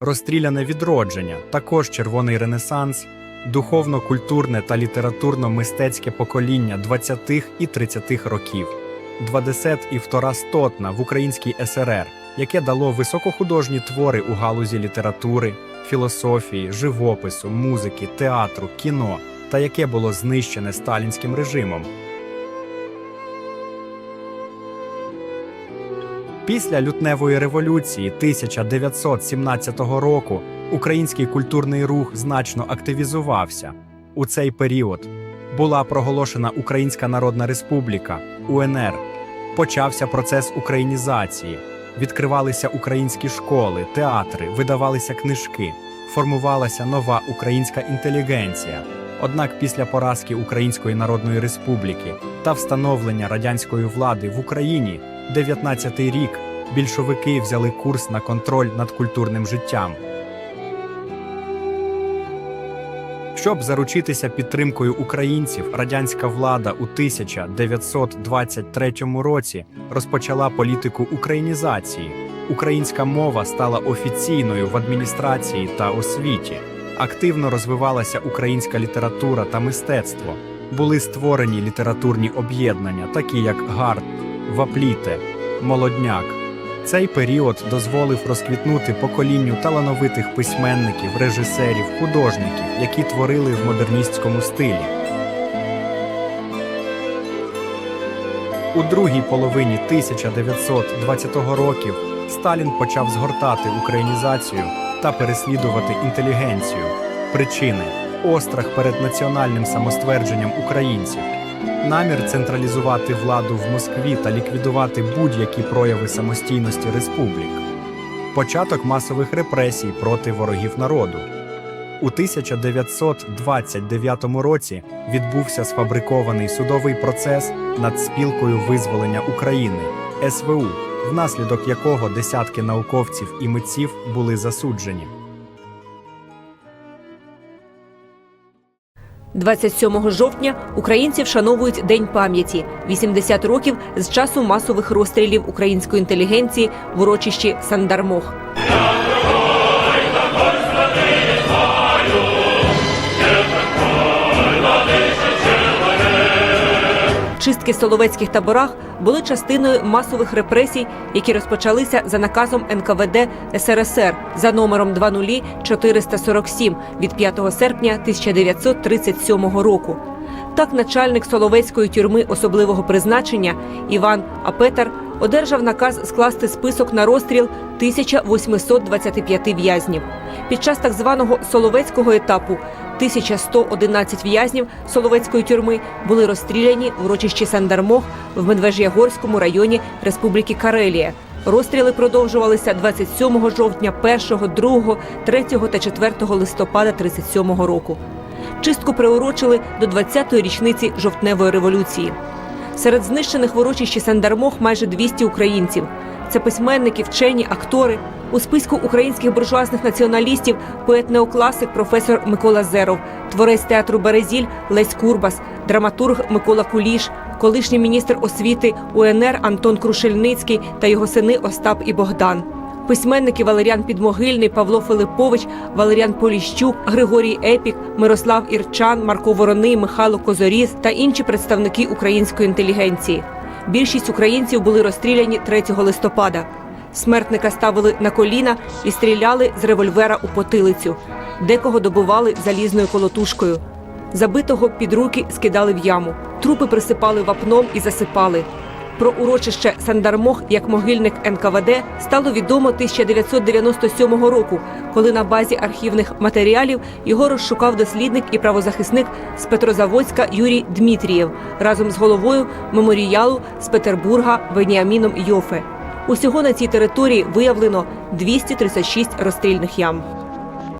розстріляне відродження, також червоний ренесанс, духовно-культурне та літературно-мистецьке покоління 20-х і 30-х років, 20 і втора стотна в Українській СРР, яке дало високохудожні твори у галузі літератури, філософії, живопису, музики, театру, кіно та яке було знищене сталінським режимом. Після лютневої революції 1917 року український культурний рух значно активізувався. У цей період була проголошена Українська Народна Республіка УНР. Почався процес українізації, відкривалися українські школи, театри, видавалися книжки, формувалася нова українська інтелігенція. Однак після поразки Української Народної Республіки та встановлення радянської влади в Україні 19-й рік більшовики взяли курс на контроль над культурним життям. Щоб заручитися підтримкою українців, радянська влада у 1923 році розпочала політику українізації. Українська мова стала офіційною в адміністрації та освіті. Активно розвивалася українська література та мистецтво. Були створені літературні об'єднання, такі як ГАРД, Вапліте, Молодняк. Цей період дозволив розквітнути поколінню талановитих письменників, режисерів, художників, які творили в модерністському стилі. У другій половині 1920 років Сталін почав згортати українізацію та переслідувати інтелігенцію. Причини острах перед національним самоствердженням українців, намір централізувати владу в Москві та ліквідувати будь-які прояви самостійності республік, початок масових репресій проти ворогів народу. У 1929 році відбувся сфабрикований судовий процес над спілкою визволення України СВУ, внаслідок якого десятки науковців і митців були засуджені. 27 жовтня українці вшановують День пам'яті 80 років з часу масових розстрілів української інтелігенції в урочищі Сандармох. Чистки в Соловецьких таборах були частиною масових репресій, які розпочалися за наказом НКВД СРСР за номером 20447 від 5 серпня 1937 року. Так, начальник Соловецької тюрми особливого призначення Іван Апетар одержав наказ скласти список на розстріл 1825 в'язнів. Під час так званого Соловецького етапу 1111 в'язнів Соловецької тюрми були розстріляні в урочищі Сандармох в Медвеж'ягорському районі Республіки Карелія. Розстріли продовжувалися 27 жовтня, 1, 2, 3 та 4 листопада 37 року. Чистку приурочили до 20-ї річниці жовтневої революції. Серед знищених в урочищі Сандармох майже 200 українців. Це письменники, вчені, актори. У списку українських буржуазних націоналістів поет-неокласик професор Микола Зеров, творець театру Березіль Лесь Курбас, драматург Микола Куліш, колишній міністр освіти УНР Антон Крушельницький та його сини Остап і Богдан. Письменники Валеріан Підмогильний, Павло Филиппович, Валеріан Поліщук, Григорій Епік, Мирослав Ірчан, Марко Вороний, Михайло Козоріз та інші представники української інтелігенції. Більшість українців були розстріляні 3 листопада. Смертника ставили на коліна і стріляли з револьвера у потилицю. Декого добували залізною колотушкою. Забитого під руки скидали в яму. Трупи присипали вапном і засипали. Про урочище Сандармох як могильник НКВД стало відомо 1997 року, коли на базі архівних матеріалів його розшукав дослідник і правозахисник з Петрозаводська Юрій Дмитрієв разом з головою меморіалу з Петербурга Веніаміном Йофе. Усього на цій території виявлено 236 розстрільних ям.